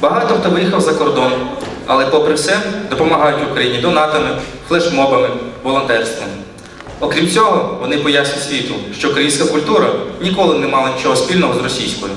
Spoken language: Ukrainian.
Багато хто виїхав за кордон, але попри все допомагають Україні донатами, флешмобами, волонтерством. Окрім цього, вони пояснюють світу, що українська культура ніколи не мала нічого спільного з російською.